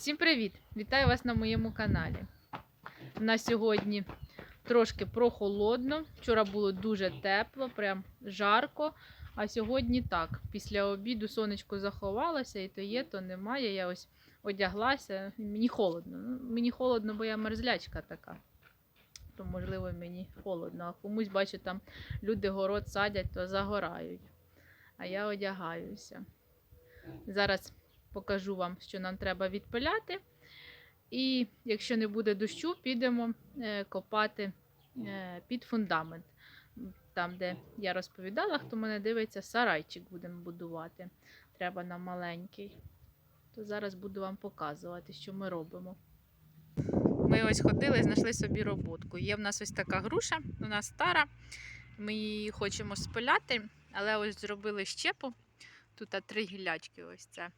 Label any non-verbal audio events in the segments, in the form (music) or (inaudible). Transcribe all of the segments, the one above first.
Всім привіт! Вітаю вас на моєму каналі. У нас сьогодні трошки прохолодно. Вчора було дуже тепло, прям жарко. А сьогодні так. Після обіду сонечко заховалося, і то є, то немає. Я ось одяглася. Мені холодно. Ну, Мені холодно, бо я мерзлячка така. То, можливо, мені холодно. А комусь, бачу, там люди город садять, то загорають. А я одягаюся. Зараз покажу вам, що нам треба відпиляти. І якщо не буде дощу, підемо е, копати е, під фундамент. Там, де я розповідала, хто мене дивиться, сарайчик будемо будувати. Треба нам маленький. То зараз буду вам показувати, що ми робимо. Ми ось ходили, знайшли собі роботку. Є в нас ось така груша, вона стара. Ми її хочемо спиляти, але ось зробили щепу. Тут три гілячки ось це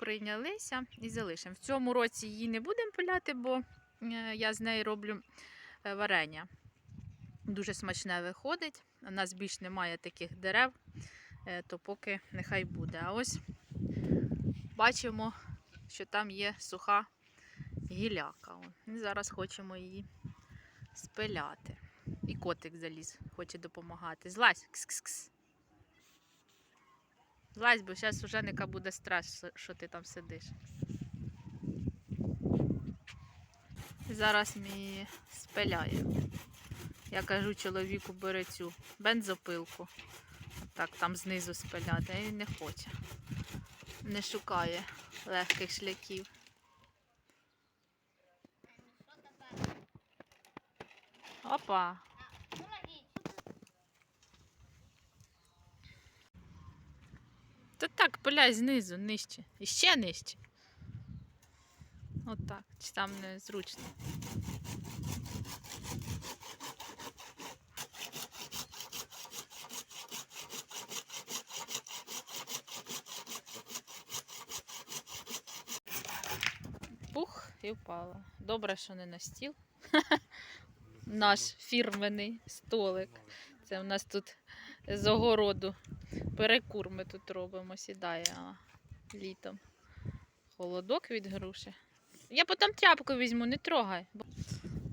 прийнялися і залишимо. В цьому році її не будемо пиляти, бо е, я з неї роблю е, варення. Дуже смачне виходить. У нас більш немає таких дерев, е, то поки нехай буде. А ось бачимо, що там є суха гіляка. І зараз хочемо її спиляти. І котик заліз, хоче допомагати. Злазь. Кс-кс-кс. Злазь, бо зараз у Женика буде страш, що ти там сидиш. Зараз ми її спиляємо. Я кажу чоловіку, бери цю бензопилку. Так, там знизу спиляти, він не хоче. Не шукає легких шляхів. Опа! Та так, пиляй знизу, нижче. І ще нижче. Отак. Чи там незручно. Пух і впала. Добре, що не на стіл. (laughs) Наш фірменний столик. Це у нас тут з огороду перекур ми тут робимо, сідає а, літом. Холодок від груші. Я потім тряпку візьму, не трогай.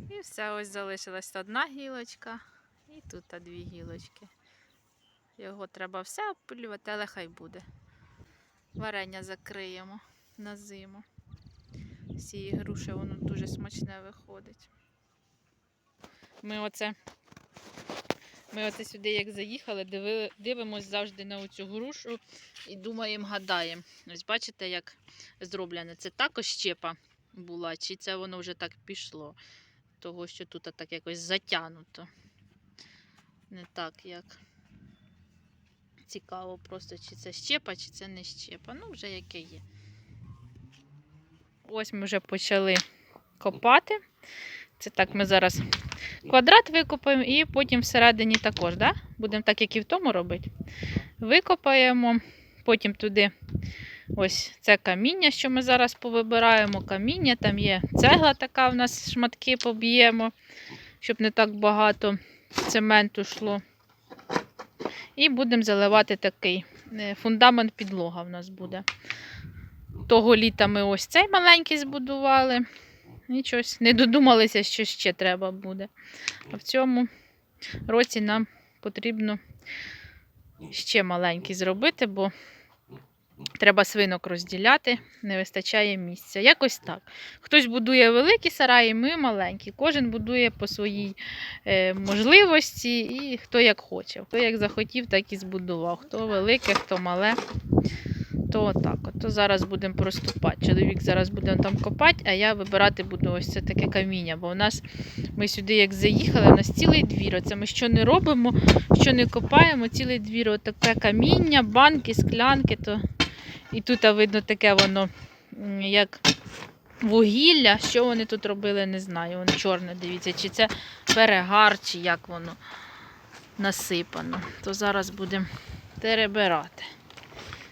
І все, ось залишилась одна гілочка, і тут дві гілочки. Його треба все обпилювати, але хай буде. Варення закриємо на зиму. З цієї груші воно дуже смачне виходить. Ми оце ми оце сюди, як заїхали, диви, дивимось завжди на оцю грушу і думаємо, гадаємо. Ось бачите, як зроблено. Це також щепа була, чи це воно вже так пішло. Того, що тут так якось затягнуто. Не так, як цікаво просто, чи це щепа, чи це не щепа. Ну, вже яке є. Ось ми вже почали копати. Це так ми зараз квадрат викопаємо і потім всередині також, да? будемо так, як і в тому робити. Викопаємо, потім туди ось це каміння, що ми зараз повибираємо. Каміння, там є цегла така, в нас шматки поб'ємо, щоб не так багато цементу йшло. І будемо заливати такий е, фундамент підлога в нас буде. Того літа ми ось цей маленький збудували. І не додумалися, що ще треба буде. А в цьому році нам потрібно ще маленький зробити, бо треба свинок розділяти, не вистачає місця. Якось так. Хтось будує великі сараї, ми маленькі. Кожен будує по своїй е, можливості і хто як хоче. Хто як захотів, так і збудував. Хто велике, хто мале. То отак. От. То зараз будемо проступати. Чоловік зараз буде там копати, а я вибирати буду ось це таке каміння. Бо у нас ми сюди як заїхали, у нас цілий двір. Оце ми що не робимо, що не копаємо, цілий двір. Отаке каміння, банки, склянки. То... І тут видно таке воно як вугілля. Що вони тут робили, не знаю. Воно чорне, дивіться, чи це перегар, чи як воно насипано. То зараз будемо перебирати.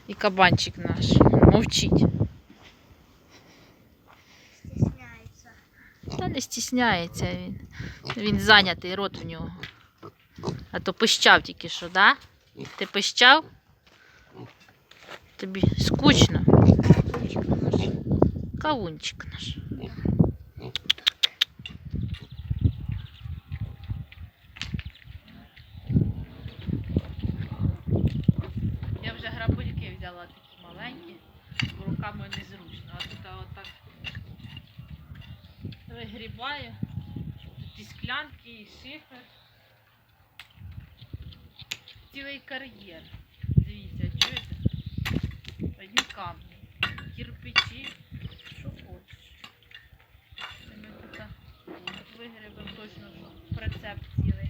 І кабанчик наш мовчить. Стесняется. Та не стісняється він. Він зайнятий, рот у нього. А то пищав тільки що, да? Ти пищав? Тобі скучно. Кавунчик наш. Я взяла такі маленькі, бо руками незручно. А тут отак вигрібаю. Тут і склянки, і шифер. Цілий кар'єр. Дивіться, чуєте? Одні камні, кирпичі, що хочеш. Це ми тут вигребемо точно, що прицеп цілий.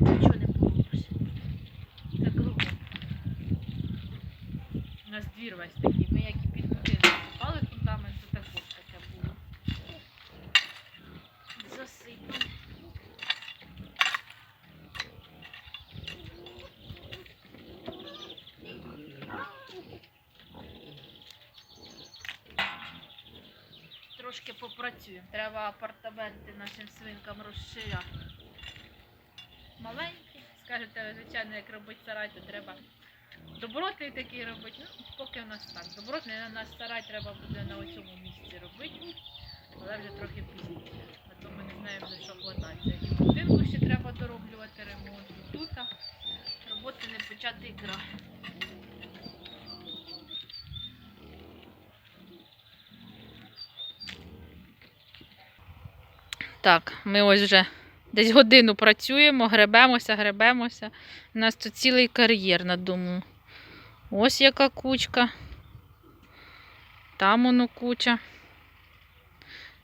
Нічого не поробиш. Це кругом. У нас двір весь такий. Ми як і під будинок купали фундамент, то також таке було. Засипано. Трошки попрацюємо. Треба апартаменти нашим свинкам розширяти. Маленькі. Скажете, звичайно, як робити сарай, то треба добротний такий робити. Ну, поки у нас так. Добротний на наш сарай треба буде на цьому місці робити. Але вже трохи пізніше. А то ми не знаємо, за що хватається. І будинку ще треба дороблювати ремонт. І тут роботи не початий край. Так, ми ось вже десь годину працюємо, гребемося, гребемося. У нас тут цілий кар'єр на дому. Ось яка кучка. Там воно куча.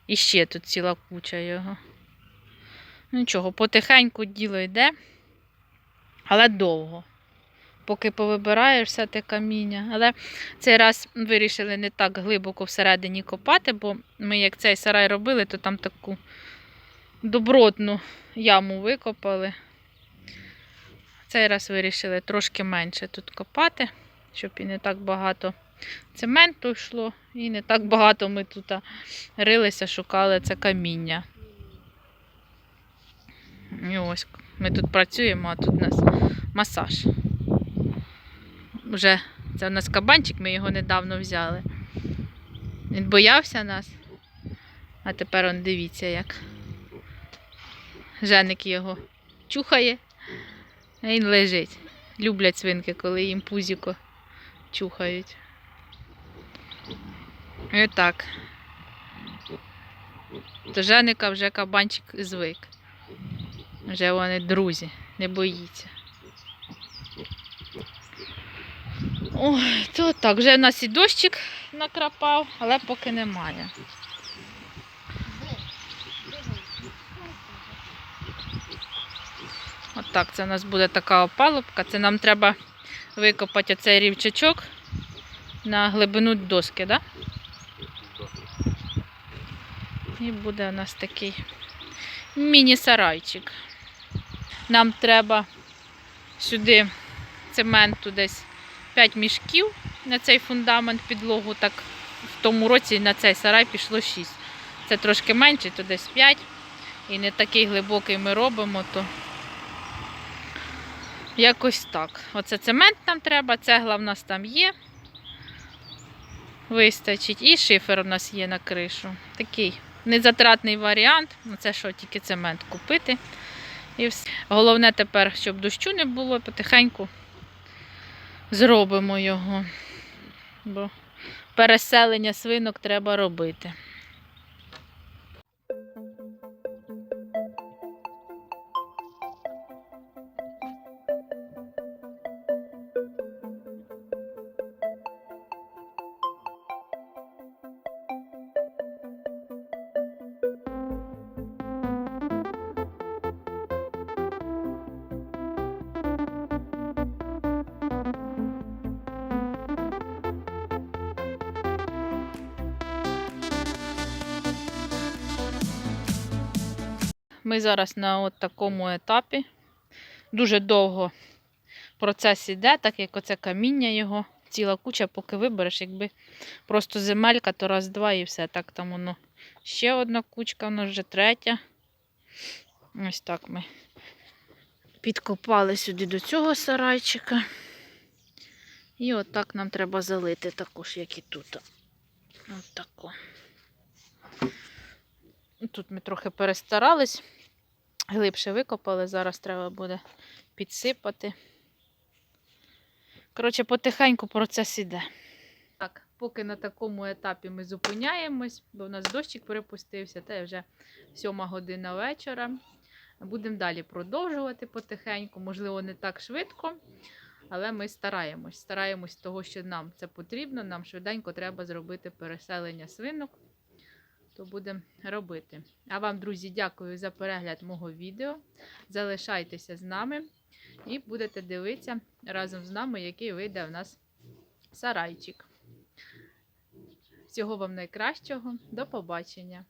І ще тут ціла куча його. Ну, Нічого, потихеньку діло йде, але довго. Поки повибираєш все те каміння. Але цей раз вирішили не так глибоко всередині копати, бо ми як цей сарай робили, то там таку добротну яму викопали. Цей раз вирішили трошки менше тут копати, щоб і не так багато цементу йшло, і не так багато ми тут рилися, шукали це каміння. І ось ми тут працюємо, а тут у нас масаж. Вже це у нас кабанчик, ми його недавно взяли. Він боявся нас, а тепер он дивіться як. Женик його чухає, а він лежить. Люблять свинки, коли їм пузіко чухають. І так. До Женика вже кабанчик звик. Вже вони друзі, не боїться. Ой, то так, вже в нас і дощик накрапав, але поки немає. От це у нас буде така опалубка. Це нам треба викопати оцей рівчачок на глибину доски. Да? І буде у нас такий міні-сарайчик. Нам треба сюди цементу десь 5 мішків на цей фундамент підлогу. Так в тому році на цей сарай пішло 6. Це трошки менше, то десь 5. І не такий глибокий ми робимо, то якось так. Оце цемент нам треба, цегла в нас там є. Вистачить. І шифер у нас є на кришу. Такий незатратний варіант. Ну, Це що, тільки цемент купити. І все. Головне тепер, щоб дощу не було, потихеньку зробимо його. Бо переселення свинок треба робити. Ми зараз на от такому етапі. Дуже довго процес іде, так як оце каміння його, ціла куча, поки вибереш, якби просто земелька, то раз-два і все. Так там воно ще одна кучка, воно вже третя. Ось так ми підкопали сюди до цього сарайчика. І отак нам треба залити також, як і тут. От тако. Тут ми трохи перестарались, глибше викопали, зараз треба буде підсипати. Коротше, потихеньку процес іде. Так, поки на такому етапі ми зупиняємось, бо в нас дощик перепустився, та вже сьома година вечора. Будемо далі продовжувати потихеньку, можливо, не так швидко, але ми стараємось. Стараємось того, що нам це потрібно. Нам швиденько треба зробити переселення свинок, то будемо робити. А вам, друзі, дякую за перегляд мого відео. Залишайтеся з нами і будете дивитися разом з нами, який вийде в нас сарайчик. Всього вам найкращого. До побачення!